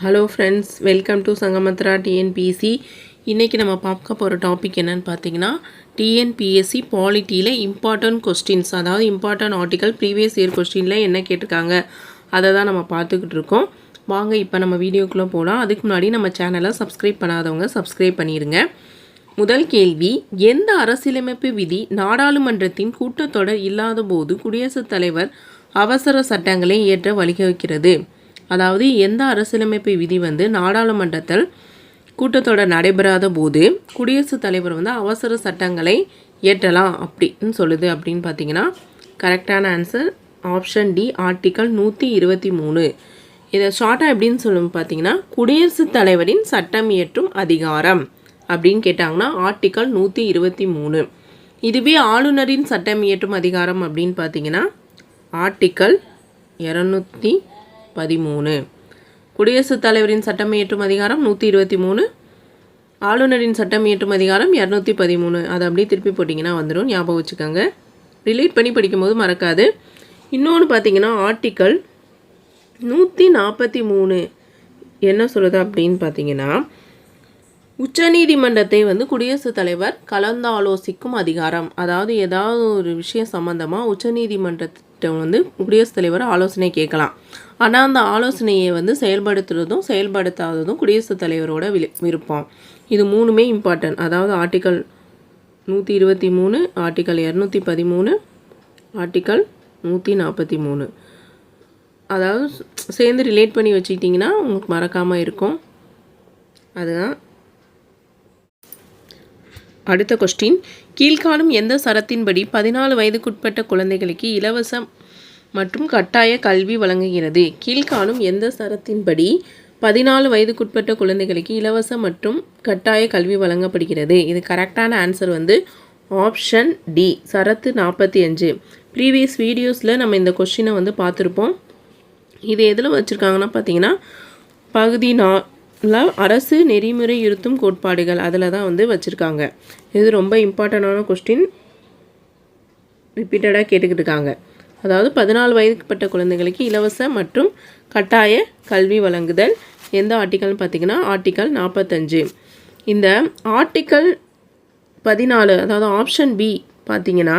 Hello friends welcome to Sangamatra TNPSC இன்றைக்கி நம்ம பார்க்க போகிற டாபிக் என்னன்னு பார்த்தீங்கன்னா டிஎன்பிஎஸ்சி பாலிட்டியில் இம்பார்ட்டன்ட் கொஸ்டின்ஸ் அதாவது இம்பார்ட்டன்ட் ஆர்டிக்கல் ப்ரீவியஸ் இயர் கொஸ்டினில் என்ன கேட்டிருக்காங்க அதை தான் நம்ம பார்த்துக்கிட்டு இருக்கோம். வாங்க இப்போ நம்ம வீடியோக்குள்ளே போகலாம் அதுக்கு முன்னாடி நம்ம சேனலை சப்ஸ்கிரைப் பண்ணாதவங்க சப்ஸ்கிரைப் பண்ணிடுங்க முதல் கேள்வி எந்த அரசியலமைப்பு விதி நாடாளுமன்றத்தின் கூட்டத்தொடர் இல்லாத போது குடியரசுத் தலைவர் அவசர சட்டங்களை இயற்ற வழிவகுக்கிறது? அதாவது எந்த அரசியலமைப்பு விதி வந்து நாடாளுமன்றத்தில் கூட்டத்தொடர் நடைபெறாத போது குடியரசுத் தலைவர் வந்து அவசர சட்டங்களை இயற்றலாம் அப்படின்னு சொல்லுது அப்படின்னு பார்த்தீங்கன்னா கரெக்டான ஆன்சர் ஆப்ஷன் டி ஆர்டிக்கல் நூற்றி இருபத்தி மூணு. இதை ஷார்ட்டாக எப்படின்னு சொல்லும் பார்த்தீங்கன்னா குடியரசுத் தலைவரின் சட்டம் இயற்றும் அதிகாரம் அப்படின்னு கேட்டாங்கன்னா ஆர்டிக்கல் நூற்றி இருபத்தி மூணு. இதுவே ஆளுநரின் சட்டம் இயற்றும் அதிகாரம் அப்படின்னு பார்த்தீங்கன்னா ஆர்டிக்கல் இரநூத்தி பதிமூணு. குடியரசுத் தலைவரின் சட்டம் இயற்றும் அதிகாரம் நூற்றி இருபத்தி மூணு. ஆளுநரின் சட்டம் இயற்றும் அதிகாரம் இரநூத்தி பதிமூணு. அதை அப்படியே திருப்பி போட்டிங்கன்னா வந்துடும். ஞாபகம் வச்சுக்கோங்க. ரிலேட் பண்ணி படிக்கும்போது மறக்காது. இன்னொன்று பார்த்தீங்கன்னா ஆர்டிக்கல் நூற்றி நாற்பத்தி மூணு. என்ன சொல்லுது அப்படின்னு பார்த்தீங்கன்னா உச்சநீதிமன்றத்தை வந்து குடியரசுத் தலைவர் கலந்தாலோசிக்கும் அதிகாரம். அதாவது ஏதாவது ஒரு விஷயம் சம்மந்தமாக உச்சநீதிமன்றத்திட்ட வந்து குடியரசுத் தலைவர் ஆலோசனை கேட்கலாம். ஆனால் அந்த ஆலோசனையை வந்து செயல்படுத்துறதும் செயல்படுத்தாததும் குடியரசுத் தலைவரோட விருப்பம். இது மூணுமே இம்பார்ட்டன்ட் அதாவது ஆர்டிக்கல் நூற்றி இருபத்தி மூணு ஆர்டிக்கல் இரநூத்தி பதிமூணு ஆர்டிக்கல் நூற்றி நாற்பத்தி மூணு. அதாவது சேர்ந்து ரிலேட் பண்ணி வச்சுக்கிட்டிங்கன்னா உங்களுக்கு மறக்காமல் இருக்கும். அதுதான். அடுத்த கொஸ்டின் கீழ்காணும் எந்த சரத்தின்படி பதினாலு வயதுக்குட்பட்ட குழந்தைகளுக்கு இலவச மற்றும் கட்டாய கல்வி வழங்குகிறது? கீழ்காணும் எந்த சரத்தின்படி பதினாலு வயதுக்குட்பட்ட குழந்தைகளுக்கு இலவச மற்றும் கட்டாய கல்வி வழங்கப்படுகிறது? இது கரெக்டான ஆன்சர் வந்து ஆப்ஷன் டி சரத்து நாற்பத்தி அஞ்சு ப்ரீவியஸ் வீடியோஸில் நம்ம இந்த கொஸ்டினை வந்து பார்த்துருப்போம். இது எதில் வச்சுருக்காங்கன்னா பார்த்தீங்கன்னா பகுதி நா அரசு நெறிமுறை இருத்தும் கோட்பாடுகள் அதில் தான் வந்து வச்சுருக்காங்க. இது ரொம்ப இம்பார்ட்டண்டான கொஸ்டின் ரிப்பீட்டடாக கேட்டுக்கிட்டு இருக்காங்க. அதாவது பதினாலு வயதுக்குப்பட்ட குழந்தைகளுக்கு இலவச மற்றும் கட்டாய கல்வி வழங்குதல். எந்த ஆர்டிக்கல்னு பார்த்தீங்கன்னா ஆர்டிக்கல் நாற்பத்தஞ்சு இந்த ஆர்டிக்கல் பதினாலு அதாவது ஆப்ஷன் பி பார்த்தீங்கன்னா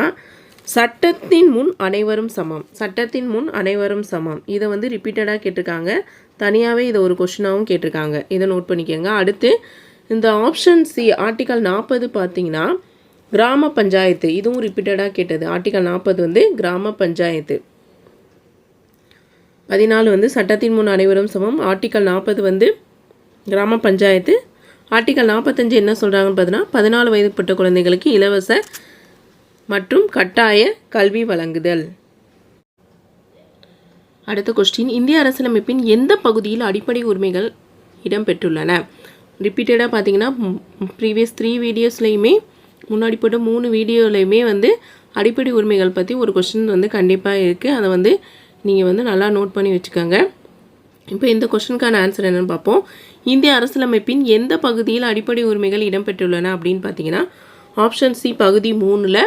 சட்டத்தின் முன் அனைவரும் சமம். சட்டத்தின் முன் அனைவரும் சமம். இதை வந்து ரிப்பீட்டடாக கேட்டிருக்காங்க. தனியாகவே இதை ஒரு கொஷினாகவும் கேட்டிருக்காங்க. இதை நோட் பண்ணிக்கோங்க. அடுத்து இந்த ஆப்ஷன் சி ஆர்டிக்கல் நாற்பது பார்த்தீங்கன்னா கிராம பஞ்சாயத்து. இதுவும் ரிப்பீட்டடாக கேட்டது. ஆர்டிக்கல் நாற்பது வந்து கிராம பஞ்சாயத்து. பதினாலு வந்து சட்டத்தின் முன் அனைவரும் சமம். ஆர்டிக்கல் நாற்பது வந்து கிராம பஞ்சாயத்து. ஆர்டிக்கல் நாற்பத்தஞ்சு என்ன சொல்கிறாங்கன்னு பார்த்தீங்கன்னா பதினாலு வயதுப்பட்ட குழந்தைகளுக்கு இலவச மற்றும் கட்டாய கல்வி வழங்குதல். அடுத்த கொஸ்டின் இந்திய அரசியலமைப்பின் எந்த பகுதியில் அடிப்படை உரிமைகள் இடம்பெற்றுள்ளன? ரிப்பீட்டடாக பார்த்தீங்கன்னா ப்ரீவியஸ் த்ரீ வீடியோஸ்லையுமே முன்னாடி போட்ட மூணு வீடியோலையுமே வந்து அடிப்படை உரிமைகள் பற்றி ஒரு கொஸ்டின் வந்து கண்டிப்பாக இருக்குது அதை வந்து நீங்கள் வந்து நல்லா நோட் பண்ணி வச்சுக்கோங்க. இப்போ இந்த கொஸ்டினுக்கான ஆன்சர் என்னென்னு பார்ப்போம். இந்திய அரசியலமைப்பின் எந்த பகுதியில் அடிப்படை உரிமைகள் இடம்பெற்றுள்ளன அப்படின்னு பார்த்தீங்கன்னா ஆப்ஷன் சி பகுதி மூணில்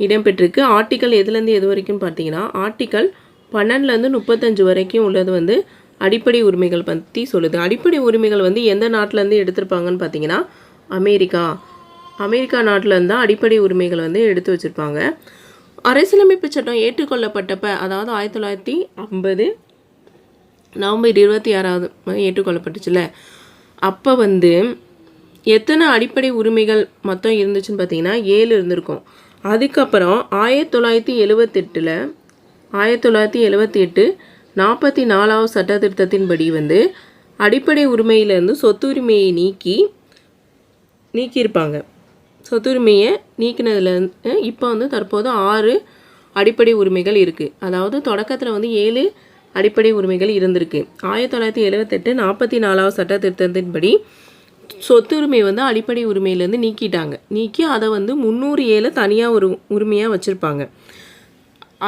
இடம்பெற்றிருக்கு. ஆர்டிக்கல் எதுலேருந்து எது வரைக்கும் பார்த்தீங்கன்னா ஆர்டிக்கல் பன்னெண்டுலேருந்து முப்பத்தஞ்சு வரைக்கும் உள்ளது வந்து அடிப்படை உரிமைகள் பற்றி சொல்லுது. அடிப்படை உரிமைகள் வந்து எந்த நாட்டிலேருந்து எடுத்திருப்பாங்கன்னு பார்த்தீங்கன்னா அமெரிக்கா. அமெரிக்கா நாட்டிலேருந்து தான் அடிப்படை உரிமைகள் வந்து எடுத்து வச்சுருப்பாங்க. அரசியலமைப்பு சட்டம் ஏற்றுக்கொள்ளப்பட்டப்ப அதாவது ஆயிரத்தி தொள்ளாயிரத்தி ஐம்பது நவம்பர் இருபத்தி ஆறாவது ஏற்றுக்கொள்ளப்பட்டுச்சுல அப்போ வந்து எத்தனை அடிப்படை உரிமைகள் மொத்தம் இருந்துச்சுன்னு பார்த்தீங்கன்னா ஏழு இருந்திருக்கும். அதுக்கப்புறம் ஆயிரத்தி தொள்ளாயிரத்தி எழுவத்தெட்டில் ஆயிரத்தி தொள்ளாயிரத்தி எழுவத்தி எட்டு நாற்பத்தி நாலாவது சட்ட திருத்தத்தின்படி வந்து அடிப்படை உரிமையிலேருந்து சொத்துரிமையை நீக்கி நீக்கியிருப்பாங்க. சொத்துரிமையை நீக்கினதுல இருந்து இப்போ வந்து தற்போது ஆறு அடிப்படை உரிமைகள் இருக்குது அதாவது தொடக்கத்தில் வந்து ஏழு அடிப்படை உரிமைகள் இருந்திருக்கு. ஆயிரத்தி தொள்ளாயிரத்தி எழுவத்தெட்டு நாற்பத்தி நாலாவது சட்ட திருத்தத்தின்படி சொத்துரிமை வந்து அடிப்படை உரிமையிலேருந்து நீக்கிட்டாங்க. நீக்கி அதை வந்து முந்நூறு ஏழு தனியாக ஒரு உரிமையாக வச்சுருப்பாங்க.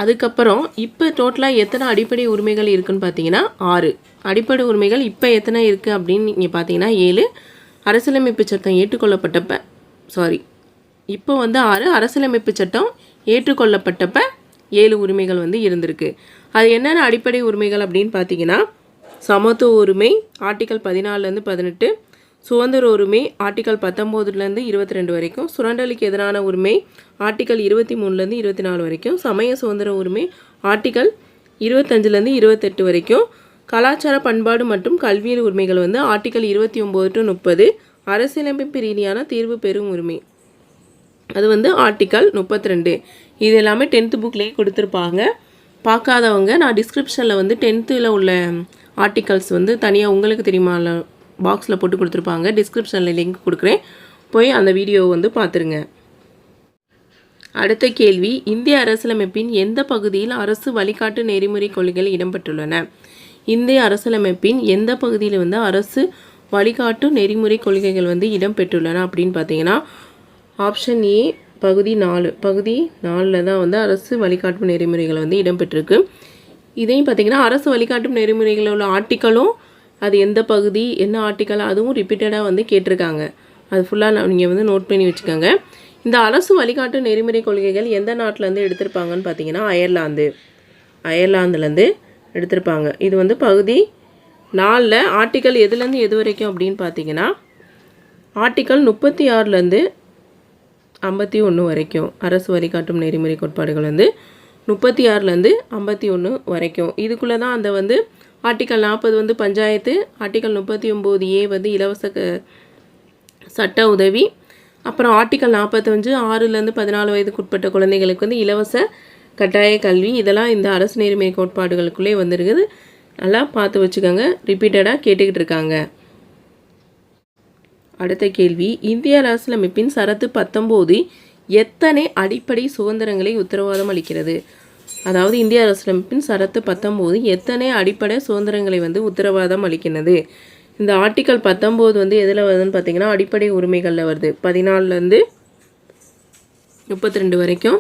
அதுக்கப்புறம் இப்போ டோட்டலாக எத்தனை அடிப்படை உரிமைகள் இருக்குதுன்னு பார்த்தீங்கன்னா ஆறு. அடிப்படை உரிமைகள் இப்போ எத்தனை இருக்குது அப்படின்னு நீங்கள் பார்த்தீங்கன்னா ஏழு. அரசியலமைப்பு சட்டம் ஏற்றுக்கொள்ளப்பட்டப்ப சாரி இப்போ வந்து ஆறு. அரசியலமைப்பு சட்டம் ஏற்றுக்கொள்ளப்பட்டப்ப ஏழு உரிமைகள் வந்து இருந்திருக்கு. அது என்னென்ன அடிப்படை உரிமைகள் அப்படின்னு பார்த்தீங்கன்னா சமத்துவ உரிமை ஆர்டிக்கல் பதினாலுலேருந்து பதினெட்டு சுதந்திர உரிமை ஆர்டிக்கல் பத்தொம்போதுலேருந்து இருபத்தி ரெண்டு வரைக்கும் சுரண்டலுக்கு எதிரான உரிமை ஆர்டிக்கல் இருபத்தி மூணுலேருந்து இருபத்தி நாலு வரைக்கும் சமய சுதந்திர உரிமை ஆர்டிக்கல் இருபத்தஞ்சிலேருந்து இருபத்தெட்டு வரைக்கும் கலாச்சார பண்பாடு மற்றும் கல்வியல் உரிமைகள் வந்து ஆர்டிக்கல் இருபத்தி ஒம்பது டு முப்பது அரசியலமைப்பு ரீதியான தீர்வு பெறும் உரிமை. அது வந்து ஆர்டிக்கல் முப்பத்தி ரெண்டு இது எல்லாமே டென்த்து புக்லேயே கொடுத்துருப்பாங்க. பார்க்காதவங்க நான் டிஸ்கிரிப்ஷனில் வந்து டென்த்தில் உள்ள ஆர்டிகல்ஸ் வந்து தனியாக உங்களுக்கு தெரியுமா பாக்ஸில் போட்டு கொடுத்துருப்பாங்க. டிஸ்கிரிப்ஷனில் லிங்க் கொடுக்குறேன். போய் அந்த வீடியோவை வந்து பார்த்துருங்க. அடுத்த கேள்வி இந்திய அரசியலமைப்பின் எந்த பகுதியில் அரசு வழிகாட்டு நெறிமுறை கொள்கைகள் இடம்பெற்றுள்ளன? இந்திய அரசியலமைப்பின் எந்த பகுதியில் வந்து அரசு வழிகாட்டு நெறிமுறை கொள்கைகள் வந்து இடம்பெற்றுள்ளன அப்படின்னு பார்த்தீங்கன்னா ஆப்ஷன் ஏ பகுதி நாலு. பகுதி நாலில் தான் வந்து அரசு வழிகாட்டும் நெறிமுறைகள் வந்து இடம்பெற்றிருக்கு. இதையும் பார்த்தீங்கன்னா அரசு வழிகாட்டும் நெறிமுறைகளில் உள்ள ஆர்டிக்கலும் அது எந்த பகுதி என்ன ஆர்டிக்கல் அதுவும் ரிப்பீட்டடாக வந்து கேட்டிருக்காங்க. அது ஃபுல்லாக நீங்கள் வந்து நோட் பண்ணி வச்சுக்கோங்க. இந்த அரசு வழிகாட்டு நெறிமுறை கொள்கைகள் எந்த நாட்டிலேருந்து எடுத்திருப்பாங்கன்னு பார்த்தீங்கன்னா அயர்லாந்து. அயர்லாந்துலேருந்து எடுத்திருப்பாங்க. இது வந்து பகுதி நாலில் ஆர்டிக்கல் எதுலேருந்து எது வரைக்கும் அப்படின்னு பார்த்தீங்கன்னா ஆர்டிக்கல் முப்பத்தி ஆறுலேருந்து ஐம்பத்தி ஒன்று வரைக்கும் அரசு வழிகாட்டும் நெறிமுறை கோட்பாடுகள் வந்து முப்பத்தி ஆறுலேருந்து ஐம்பத்தி ஒன்று வரைக்கும். இதுக்குள்ளே தான் அந்த வந்து ஆர்டிக்கல் நாற்பது வந்து பஞ்சாயத்து ஆர்டிக்கல் முப்பத்தி ஒம்பது ஏ வந்து இலவச க- சட்ட உதவி. அப்புறம் ஆர்டிக்கல் நாற்பத்தஞ்சு ஆறுலேருந்து பதினாலு வயதுக்குட்பட்ட குழந்தைகளுக்கு வந்து இலவச கட்டாய கல்வி. இதெல்லாம் இந்த அரசு நேர்மை கோட்பாடுகளுக்குள்ளே வந்திருக்குது. நல்லா பார்த்து வச்சுக்கோங்க. ரிப்பீட்டடாக கேட்டுக்கிட்டு இருக்காங்க. அடுத்த கேள்வி. இந்திய அரசியலமைப்பின் சரத்து பத்தொம்போது எத்தனை அடிப்படை சுதந்திரங்களை உத்தரவாதம் அளிக்கிறது? அதாவது இந்திய அரசியலமைப்பின் சரத்து பத்தொம்போது எத்தனை அடிப்படை சுதந்திரங்களை வந்து உத்தரவாதம் அளிக்கிறது இந்த ஆர்டிக்கல் பத்தொம்போது வந்து எதில் வருதுன்னு பார்த்தீங்கன்னா அடிப்படை உரிமைகளில் வருது. பதினாலுலேருந்து முப்பத்தி ரெண்டு வரைக்கும்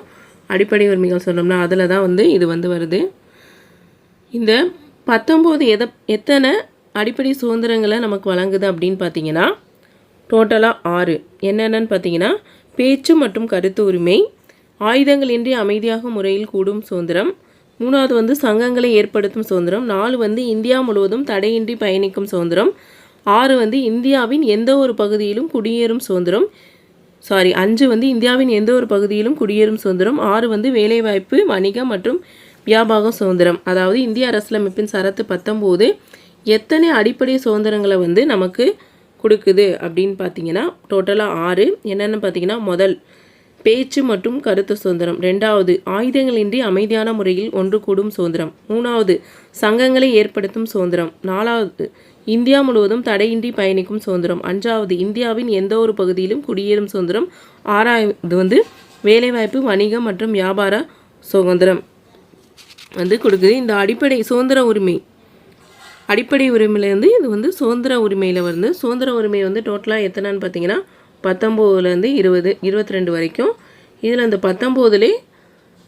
அடிப்படை உரிமைகள் சொன்னோம்னா அதில் தான் வந்து இது வந்து வருது. இந்த பத்தொம்போது எதை எத்தனை அடிப்படை சுதந்திரங்களை நமக்கு வழங்குது அப்படின்னு பார்த்தீங்கன்னா டோட்டலாக ஆறு. என்னென்னன்னு பார்த்தீங்கன்னா பேச்சு மற்றும் கருத்து உரிமை ஆயுதங்களின்றி அமைதியாக முறையில் கூடும் சுதந்திரம். மூணாவது வந்து சங்கங்களை ஏற்படுத்தும் சுதந்திரம். நாலு வந்து இந்தியா முழுவதும் தடையின்றி பயணிக்கும் சுதந்திரம். ஆறு வந்து இந்தியாவின் எந்த ஒரு பகுதியிலும் குடியேறும் சுதந்திரம். சாரி அஞ்சு வந்து இந்தியாவின் எந்த ஒரு பகுதியிலும் குடியேறும் சுதந்திரம். ஆறு வந்து வேலைவாய்ப்பு வணிகம் மற்றும் வியாபார சுதந்திரம். அதாவது இந்திய அரசியலமைப்பின் சரத்து பத்தொம்போது எத்தனை அடிப்படை சுதந்திரங்களை வந்து நமக்கு கொடுக்குது அப்படின்னு பார்த்தீங்கன்னா டோட்டலாக ஆறு. என்னென்னு பார்த்தீங்கன்னா முதல் பேச்சு மற்றும் கருத்து சுதந்திரம். ரெண்டாவது ஆயுதங்களின்றி அமைதியான முறையில் ஒன்று கூடும் சுதந்திரம். மூணாவது சங்கங்களை ஏற்படுத்தும் சுதந்திரம். நாலாவது இந்தியா முழுவதும் தடையின்றி பயணிக்கும் சுதந்திரம். அஞ்சாவது இந்தியாவின் எந்த ஒரு பகுதியிலும் குடியேறும் சுதந்திரம். ஆறாவது வந்து வேலைவாய்ப்பு வணிகம் மற்றும் வியாபார சுதந்திரம் வந்து கொடுக்குது. இந்த அடிப்படை சுதந்திர உரிமை அடிப்படை உரிமையிலேருந்து இது வந்து சுதந்திர உரிமையில் வந்து சுதந்திர உரிமை வந்து டோட்டலாக எத்தனைன்னு பார்த்தீங்கன்னா பத்தொம்போதுலேருந்து இருபது இருபத்தி ரெண்டு வரைக்கும் இதில் இந்த பத்தொம்போதுலே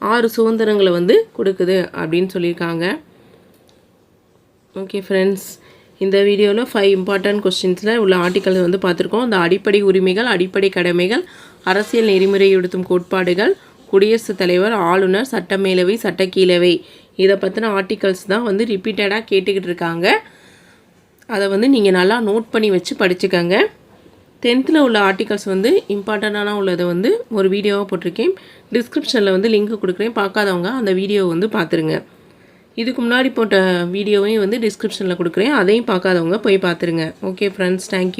ஆறு சுதந்திரங்களை வந்து கொடுக்குது அப்படின்னு சொல்லியிருக்காங்க. ஓகே ஃப்ரெண்ட்ஸ் இந்த வீடியோவில் ஃபைவ் இம்பார்ட்டன்ட் கொஸ்டின்ஸில் உள்ள ஆர்டிக்கல் வந்து பார்த்துருக்கோம். அந்த அடிப்படை உரிமைகள் அடிப்படை கடமைகள் அரசியல் நெறிமுறையுடுத்தும் கோட்பாடுகள் குடியரசுத் தலைவர் ஆளுநர் சட்டமேலவை சட்டக்கீழவை. இதை பற்றின ஆர்டிகல்ஸ் தான் வந்து ரிப்பீட்டடாக கேட்டுக்கிட்டு இருக்காங்க. அதை வந்து நீங்கள் நல்லா நோட் பண்ணி வச்சு படிச்சுக்கோங்க. டென்த்தில் உள்ள ஆர்டிகல்ஸ் வந்து இம்பார்ட்டண்ட்டான உள்ளதை வந்து ஒரு வீடியோவாக போட்டிருக்கேன். டிஸ்கிரிப்ஷனில் வந்து லிங்க் கொடுக்குறேன். பார்க்காதவங்க அந்த வீடியோவை வந்து பார்த்துருங்க. இதுக்கு முன்னாடி போட்ட வீடியோவையும் வந்து டிஸ்கிரிப்ஷனில் கொடுக்குறேன். அதையும் பார்க்காதவங்க போய் பார்த்துருங்க. Okay friends thank you